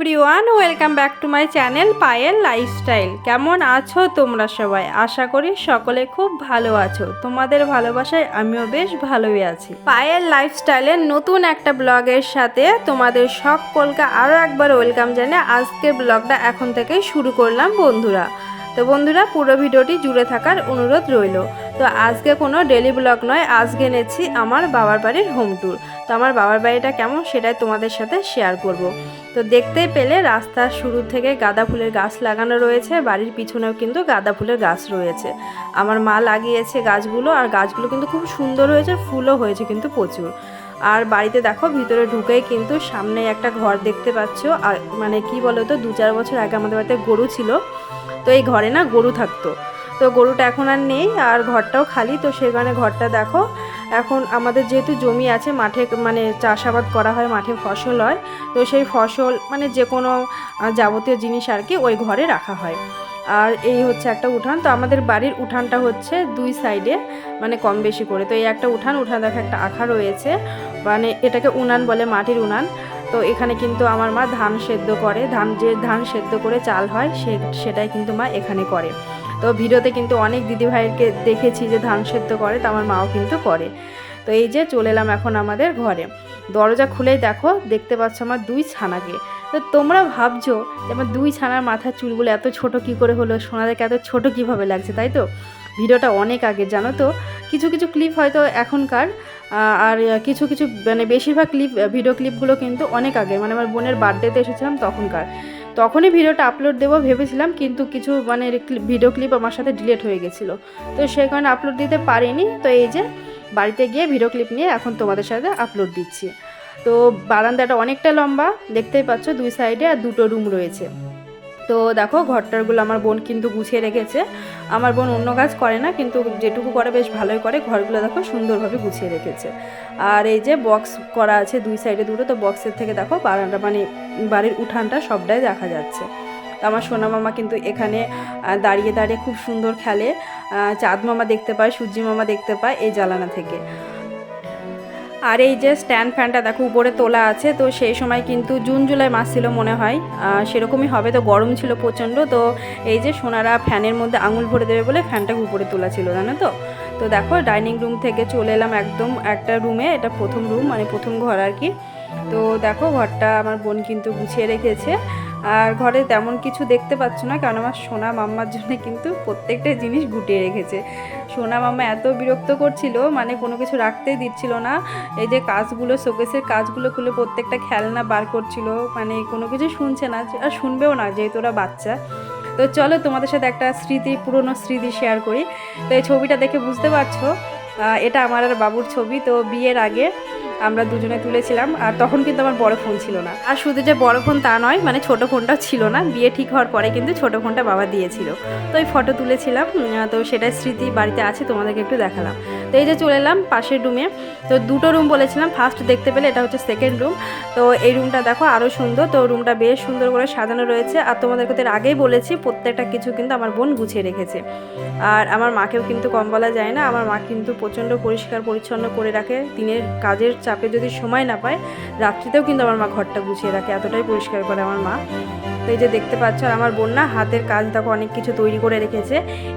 Everyone welcome back to my channel Payel lifestyle কেমন আছো তোমরা সবাই? আশা করি সকলে খুব ভালো আছো। তোমাদের ভালোবাসায় আমিও বেশ ভালোই আছি। পায়েল লাইফস্টাইলের নতুন একটা ব্লগের সাথে তোমাদের সকলকে আরও একবার ওয়েলকাম জানিয়ে আজকের ব্লগটা এখন থেকেই শুরু করলাম, বন্ধুরা। তো বন্ধুরা, পুরো ভিডিওটি জুড়ে থাকার অনুরোধ রইল। তো আজকে কোনো ডেলি ব্লগ নয়, আজকে এনেছি আমার বাবার বাড়ির হোম ট্যুর তো আমার বাবার বাড়িটা কেমন সেটাই তোমাদের সাথে শেয়ার করব। তো দেখতেই পেলে রাস্তার শুরু থেকে গাঁদা ফুলের গাছ লাগানো রয়েছে, বাড়ির পিছনেও কিন্তু গাঁদা ফুলের গাছ রয়েছে। আমার মা লাগিয়েছে গাছগুলো আর গাছগুলো কিন্তু খুব সুন্দর হয়েছে, ফুলও হয়েছে কিন্তু প্রচুর। আর বাড়িতে দেখো ভিতরে ঢুকেই কিন্তু সামনে একটা ঘর দেখতে পাচ্ছ, আর মানে কি বলো তো দু চার বছর আগে আমাদের বাড়িতে গরু ছিল, তো এই ঘরে না গরু থাকতো। তো গরুটা এখন আর নেই আর ঘরটাও খালি, তো সেই কারণে ঘরটা দেখো এখন আমাদের যেহেতু জমি আছে, মাঠে মানে চাষাবাদ করা হয়, মাঠে ফসল হয়, তো সেই ফসল মানে যে কোনো যাবতীয় জিনিস আর কি ওই ঘরে রাখা হয়। আর এই হচ্ছে একটা উঠান, তো আমাদের বাড়ির উঠানটা হচ্ছে দুই সাইডে মানে কম বেশি করে। তো এই একটা উঠান উঠান দেখো একটা আখা রয়েছে মানে এটাকে উনান বলে, মাটির উনান। তো এখানে কিন্তু আমার মা ধান সেদ্ধ করে, ধান যে ধান সেদ্ধ করে চাল হয়, সে, সেটাই কিন্তু মা এখানে করে। তো ভিডিওতে কিন্তু অনেক দিদিভাইকে দেখেছি যে ধান সেদ্ধ করে, তো আমার মাও কিন্তু করে। তো এই যে চলে এলাম এখন আমাদের ঘরে। দরজা খুলেই দেখো, দেখতে পাচ্ছ আমার দুই ছানাকে। তো তোমরা ভাবছ যে আমার দুই ছানার মাথার চুলগুলো এত ছোট কি করে হলো সোনা সোনাদেরকে এত ছোট কীভাবে লাগছে, তাই তো? ভিডিওটা অনেক আগে, জানো তো? কিছু কিছু ক্লিপ হয়তো এখনকার আর কিছু কিছু মানে বেশিরভাগ ক্লিপ ভিডিও ক্লিপগুলো কিন্তু অনেক আগে। মানে আমার বোনের বার্থডেতে এসেছিলাম তখনকার। তখনই ভিডিওটা আপলোড দেবো ভেবেছিলাম, কিন্তু কিছু মানে ভিডিও ক্লিপ আমার সাথে ডিলেট হয়ে গেছিল। তো সেই কারণে আপলোড দিতে পারিনি। তো এই যে বাড়িতে গিয়ে ভিডিও ক্লিপ নিয়ে এখন তোমাদের সাথে আপলোড দিচ্ছি। তো বারান্দাটা অনেকটা লম্বা, দেখতেই পাচ্ছ দুই সাইডে আর দুটো রুম রয়েছে। তো দেখো, ঘরটারগুলো আমার বোন কিন্তু গুছিয়ে রেখেছে। আমার বোন অন্য কাজ করে না, কিন্তু যেটুকু করে বেশ ভালোই করে। ঘরগুলো দেখো সুন্দরভাবে গুছিয়ে রেখেছে। আর এই যে বক্স করা আছে দুই সাইডে দুটো, তো বক্সের থেকে দেখো বারান্দা মানে বাড়ির উঠানটা সবটাই দেখা যাচ্ছে। তো আমার সোনা মামা কিন্তু এখানে দাঁড়িয়ে দাঁড়িয়ে খুব সুন্দর খেলে। চাঁদ মামা দেখতে পায়, সূর্যি মামা দেখতে পায় এই জ্বালানা থেকে। আর এই যে স্ট্যান্ড ফ্যানটা দেখো, উপরে তোলা আছে, তো সেই সময় কিন্তু জুন, জুলাই মাস ছিল মনে হয়। সেরকমই হবে, তো গরম ছিল প্রচণ্ড, তো এই যে সোনারা ফ্যানের মধ্যে আঙুল ভরে দেবে বলে ফ্যানটাকে উপরে তোলা ছিল, জানো তো? তো দেখো, ডাইনিং রুম থেকে চলে এলাম একদম একটা রুমে, এটা প্রথম রুম মানে প্রথম ঘর আর কি। তো দেখো, ঘরটা আমার বোন কিন্তু গুছিয়ে রেখেছে। আর ঘরে তেমন কিছু দেখতে পাচ্ছ না, কারণ আমার সোনা মাম্মার জন্য কিন্তু প্রত্যেকটা জিনিস গুটিয়ে রেখেছে। সোনা মাম্মা এত বিরক্ত করছিল মানে কোনো কিছু রাখতেই দিচ্ছিল না। এই যে কাজগুলো, শোকেসের কাজগুলো খুলে প্রত্যেকটা খেলনা বার করছিল মানে কোনো কিছু শুনছে না, আর শুনবেও না, যেহেতু ওরা বাচ্চা। তো চলো তোমাদের সাথে একটা স্মৃতি, পুরনো স্মৃতি শেয়ার করি। তো এই ছবিটা দেখে বুঝতে পারছ এটা আমার আর বাবুর ছবি, তো বিয়ের আগে আমরা দুজনে তুলেছিলাম, আর তখন কিন্তু আমার বড় ফোন ছিল না। আর শুধু যে বড় ফোন তা নয় মানে ছোট ফোনটাও ছিল না, বিয়ে ঠিক হওয়ার পরে কিন্তু ছোট ফোনটা বাবা দিয়েছিল। তো এই ফটো তুলেছিলাম তো সেটার স্মৃতি বাড়িতে আছে, তোমাদেরকে একটু দেখালাম। তো এই যে চলে এলাম পাশের রুমে তো দুটো রুম বলেছিলাম ফার্স্ট দেখতে পেলে এটা হচ্ছে সেকেন্ড রুম তো এই রুমটা দেখো আরও সুন্দর, তো রুমটা বেশ সুন্দর করে সাজানো রয়েছে। আর তোমাদেরকে তো আগেই বলেছি, প্রত্যেকটা কিছু কিন্তু আমার বোন গুছিয়ে রেখেছে। আর আমার মাকেও কিন্তু কম বলা যায় না, আমার মা কিন্তু প্রচণ্ড পরিষ্কার পরিচ্ছন্ন করে রাখে, দিনের কাজের চাপে যদি সময় না পায়, রাত্রিতেও কিন্তু আমার মা ঘরটা গুছিয়ে রাখে, এতটাই পরিষ্কার করে আমার মা। তো এই যে দেখতে পাচ্ছ, আর আমার বোন না হাতের কাজ, দেখো অনেক কিছু তৈরি করে রেখেছে।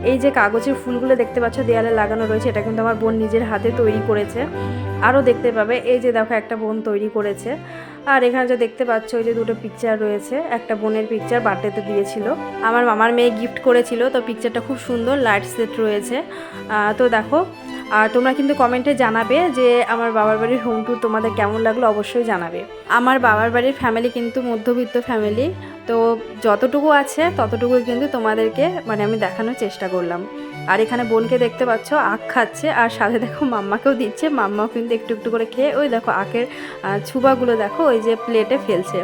এই যে কাগজের ফুলগুলো দেখতে পাচ্ছ, দেয়ালে লাগানো রয়েছে, এটা কিন্তু আমার বোন নিজের হাতে তৈরি করেছে। আরও দেখতে পাবে, এই যে দেখো একটা বোন তৈরি করেছে। আর এখানে যে দেখতে পাচ্ছ ওই যে দুটো পিকচার রয়েছে, একটা বোনের পিকচার বার্থডেতে দিয়েছিল। আমার মামার মেয়ে গিফট করেছিল, তো পিকচারটা খুব সুন্দর লাইট সেট রয়েছে। তো দেখো আর তোমরা কিন্তু কমেন্টে জানাবে যে আমার বাবার বাড়ির হোম ট্যুর তোমাদের কেমন লাগল অবশ্যই জানাবে। আমার বাবার বাড়ির ফ্যামিলি কিন্তু মধ্যবিত্ত ফ্যামিলি তো যতটুকু আছে ততটুকুই কিন্তু তোমাদেরকে মানে আমি দেখানোর চেষ্টা করলাম। আর এখানে বোনকে দেখতে পাচ্ছ, আখ খাচ্ছে, আর সাথে দেখো মাম্মাকেও দিচ্ছে, মাম্মাও কিন্তু একটু একটু করে খেয়ে ওই দেখো আখের ছুবাগুলো দেখো ওই যে প্লেটে ফেলছে।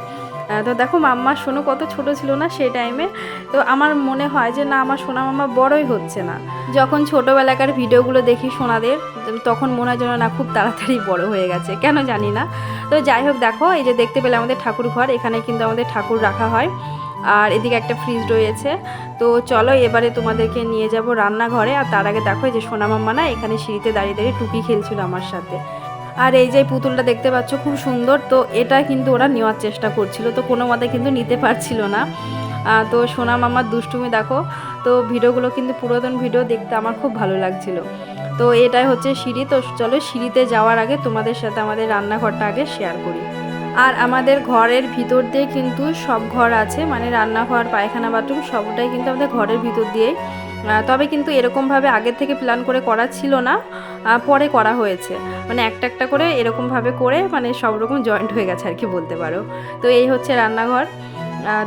তো দেখো মাম্মা শোনো কত ছোট ছিল না সেই টাইমে তো আমার মনে হয় যে না, আমার সোনা মাম্মা বড়ই হচ্ছে না। যখন ছোটোবেলাকার ভিডিওগুলো দেখি সোনাদের তখন মনে হয় যেন না, খুব তাড়াতাড়ি বড় হয়ে গেছে, কেন জানি না। তো যাই হোক, দেখো, এই যে দেখতে পেলে আমাদের ঠাকুর ঘর, এখানে কিন্তু আমাদের ঠাকুর রাখা হয়। আর এদিকে একটা ফ্রিজ রয়েছে। তো চলো, এবারে তোমাদেরকে নিয়ে যাব রান্নাঘরে। আর তার আগে দেখো যে সোনা মাম্মা না, এখানে সিঁড়িতে দাঁড়িয়ে দাঁড়িয়ে টুকি খেলছিল আমার সাথে। আর এই যে পুতুলটা দেখতে পাচ্ছ, খুব সুন্দর। তো এটা কিন্তু ওরা নেওয়ার চেষ্টা করছিল, তো কোনো মতে কিন্তু নিতে পারছিল না। তো সোনা মামার দুষ্টুমি দেখো, তো ভিডিওগুলো কিন্তু পুরাতন ভিডিও দেখতে আমার খুব ভালো লাগছিল। তো এটাই হচ্ছে সিঁড়ি, তো চলো সিঁড়িতে যাওয়ার আগে তোমাদের সাথে আমাদের রান্নাঘরটা আগে শেয়ার করি। আর আমাদের ঘরের ভিতর দিয়ে কিন্তু সব ঘর আছে মানে রান্নাঘর, পায়খানা বাথরুম সবটাই কিন্তু আমাদের ঘরের ভিতর দিয়েই তবে কিন্তু এরকমভাবে আগের থেকে প্ল্যান করে করা ছিল না পরে করা হয়েছে। মানে একটা একটা করে এরকমভাবে করে মানে সব রকম জয়েন্ট হয়ে গেছে আর কি বলতে পারো। তো এই হচ্ছে রান্নাঘর।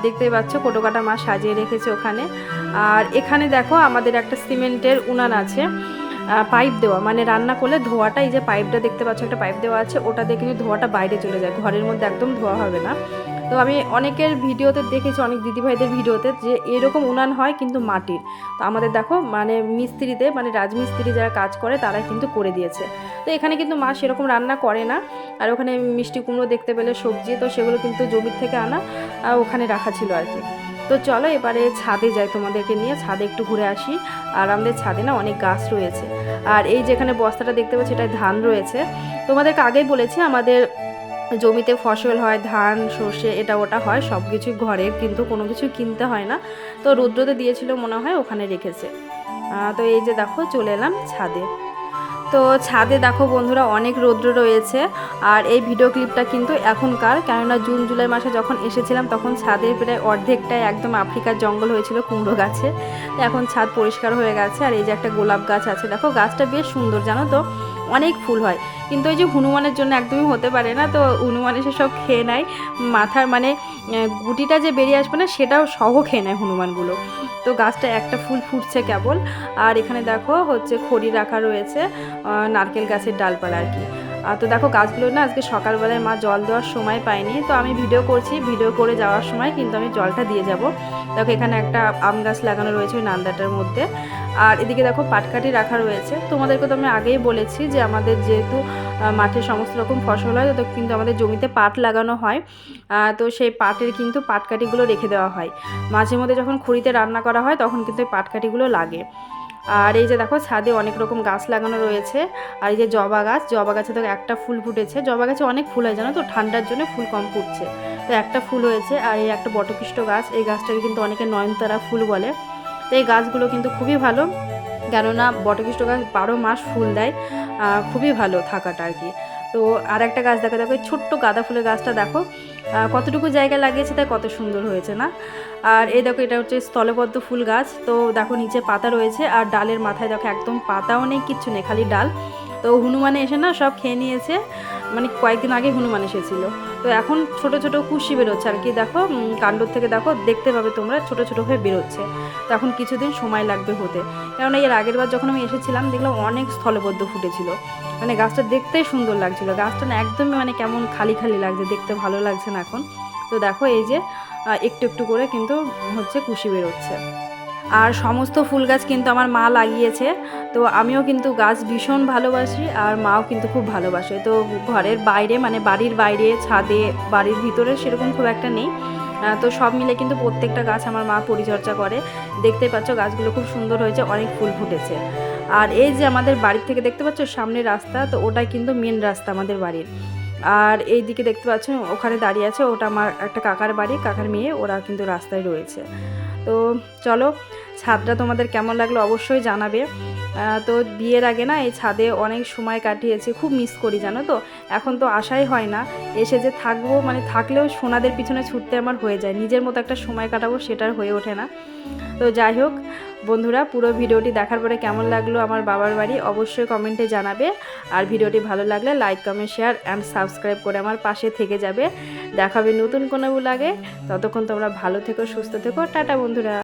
দেখতেই পাচ্ছ কোটোকাটা মা সাজিয়ে রেখেছে ওখানে। আর এখানে দেখো আমাদের একটা সিমেন্টের উনান আছে পাইপ দেওয়া। মানে রান্না করলে ধোয়াটা, এই যে পাইপটা দেখতে পাচ্ছ একটা পাইপ দেওয়া আছে, ওটা কিন্তু ধোয়াটা বাইরে চলে যায়। ঘরের মধ্যে একদম ধোয়া হবে না। তো আমি অনেকের ভিডিওতে দেখেছি অনেক দিদিভাইদের ভিডিওতে যে এরকম উনান হয় কিন্তু মাটির। তো আমাদের দেখো মানে মিস্ত্রিতে মানে রাজমিস্ত্রি যারা কাজ করে তারা কিন্তু করে দিয়েছে। তো এখানে কিন্তু মা সেরকম রান্না করে না। আর ওখানে মিষ্টি কুমড়ো দেখতে পেলে সবজি তো সেগুলো কিন্তু জমির থেকে আনা আহ, ওখানে রাখা ছিল আর কি। তো চলো এবারে ছাদে যাই তোমাদেরকে নিয়ে ছাদে একটু ঘুরে আসি। আর আমাদের ছাদে না অনেক গাছ রয়েছে। আর এই যেখানে বস্তাটা দেখতে পাচ্ছি এটায় ধান রয়েছে। তোমাদেরকে আগেই বলেছি আমাদের জমিতে ফসল হয়, ধান, সর্ষে, এটা ওটা হয় সব কিছুই ঘরের কিন্তু কোনো কিছু কিনতে হয় না। তো রৌদ্রতে দিয়েছিল মনে হয় ওখানে রেখেছে। তো এই যে দেখো, চলে এলাম ছাদে। তো ছাদে দেখো বন্ধুরা, অনেক রৌদ্র রয়েছে। আর এই ভিডিও ক্লিপটা কিন্তু এখনকার, কেননা জুন, জুলাই মাসে যখন এসেছিলাম, তখন ছাদের প্রায় অর্ধেকটাই একদম আফ্রিকার জঙ্গল হয়েছিল কুমড়ো গাছে। এখন ছাদ পরিষ্কার হয়ে গেছে। আর এই যে একটা গোলাপ গাছ আছে, দেখো, গাছটা বেশ সুন্দর, জানো তো? অনেক ফুল হয়। কিন্তু ওই যে হনুমানের জন্য একদমই হতে পারে না, তো হনুমান এসে সব খেয়ে নেয়। মাথার মানে গুটিটা যে বেরিয়ে আসবে না, সেটাও সহ খেয়ে নেয় হনুমানগুলো। তো গাছটা একটা ফুল ফুটছে কেবল। আর এখানে দেখো হচ্ছে খড়ি রাখা রয়েছে নারকেল গাছের ডালপালা আর কি। তো দেখো গাছগুলো না আজকে সকালবেলায় মা জল দেওয়ার সময় পাইনি তো আমি ভিডিও করছি ভিডিও করে যাওয়ার সময় কিন্তু আমি জলটা দিয়ে যাব। দেখো এখানে একটা আম গাছ লাগানো রয়েছে ওই নান্দাটার মধ্যে। আর এদিকে দেখো পাটকাঠি রাখা রয়েছে। তোমাদেরকে তো আমি আগেই বলেছি যে আমাদের যেহেতু মাঠে সমস্ত রকম ফসল হয়, তো কিন্তু আমাদের জমিতে পাট লাগানো হয়। তো সেই পাটের কিন্তু পাটকাঠিগুলো রেখে দেওয়া হয়। মাঝে মধ্যে যখন খড়িতে রান্না করা হয়, তখন কিন্তু এই পাটকাঠিগুলো লাগে। আর এই যে দেখো ছাদে অনেক রকম গাছ লাগানো রয়েছে। আর এই যে জবা গাছ, জবা গাছে তো একটা ফুল ফুটেছে। জবা গাছে অনেক ফুল হয়, জানো তো? ঠান্ডার জন্য ফুল কম ফুটছে। তো একটা ফুল হয়েছে আর এই একটা বটকৃষ্ট গাছ, এই গাছটাকে কিন্তু অনেকে নয়নতারা ফুল বলে। তো এই গাছগুলো কিন্তু খুবই ভালো, কেননা বটকৃষ্ট গাছ বারো মাস ফুল দেয় খুবই ভালো থাকাটা আর কি। তো আর একটা গাছ দেখো দেখো ছোট্ট গাঁদা ফুলের গাছটা দেখো। কতটুকু জায়গা লাগিয়েছে তাই কত সুন্দর হয়েছে না? আর এই দেখো, এটা হচ্ছে স্থলবদ্ধ ফুল গাছ। তো দেখো, নিচে পাতা রয়েছে আর ডালের মাথায় দেখো, একদম পাতাও নেই, কিচ্ছু নেই, খালি ডাল। তো হনুমানে এসে না সব খেয়ে নিয়েছে। মানে কয়েকদিন আগে হনুমান এসেছিল। তো এখন ছোট ছোট কুশি বেরোচ্ছে আর কি। দেখো কাণ্ডর থেকে দেখো, দেখতে পাবে তোমরা ছোট ছোট হয়ে বেরোচ্ছে। তো এখন কিছুদিন সময় লাগবে হতে। কেননা এর আগের বার যখন আমি এসেছিলাম, দেখলাম অনেক স্থলবদ্ধ ফুটেছিল। মানে গাছটা দেখতেই সুন্দর লাগছিল। গাছটা না একদমই মানে কেমন খালি খালি লাগছে, দেখতে ভালো লাগছে না এখন। তো দেখো এই যে একটু একটু করে কিন্তু হচ্ছে কুশি বেরোচ্ছে। আর সমস্ত ফুল গাছ কিন্তু আমার মা লাগিয়েছে। তো আমিও কিন্তু গাছ ভীষণ ভালোবাসি আর মাও কিন্তু খুব ভালোবাসে। তো ঘরের বাইরে মানে বাড়ির বাইরে, ছাদে, বাড়ির ভিতরে সেরকম খুব একটা নেই। তো সব মিলে কিন্তু প্রত্যেকটা গাছ আমার মা পরিচর্যা করে। দেখতে পাচ্ছ গাছগুলো খুব সুন্দর হয়েছে, অনেক ফুল ফুটেছে। আর এই যে আমাদের বাড়ির থেকে দেখতে পাচ্ছ সামনে রাস্তা, তো ওটাই কিন্তু মেন রাস্তা আমাদের বাড়ির। আর এই দিকে দেখতে পাচ্ছ ওখানে দাঁড়িয়ে আছে, ওটা আমার একটা কাকার বাড়ি, কাকার মেয়ে, ওরা কিন্তু রাস্তায় রয়েছে। তো চলো ছাদটা তোমাদের কেমন লাগল অবশ্যই জানাবে। তো বিয়ের আগে না এই ছাদে অনেক সময় কাটিয়েছি, খুব মিস করি, জানো তো? এখন তো আশাই হয় না, এসে যে থাকব মানে থাকলেও সোনাদের পিছনে ছুটতে আমার হয়ে যায়, নিজের মতো একটা সময় কাটাবো সেটার হয়ে ওঠে না। তো যাই হোক, বন্ধুরা, পুরো ভিডিওটি দেখার পরে কেমন লাগল আমার বাবার বাড়ি অবশ্যই কমেন্টে জানাবে। আর ভিডিওটি ভালো লাগলে like comment share and subscribe করে আমার পাশে থেকে যাবে। দেখাবে নতুন কোনো লাগে ততক্ষণ তোমরা ভালো থেকো, সুস্থ থেকো। টাটা, বন্ধুরা।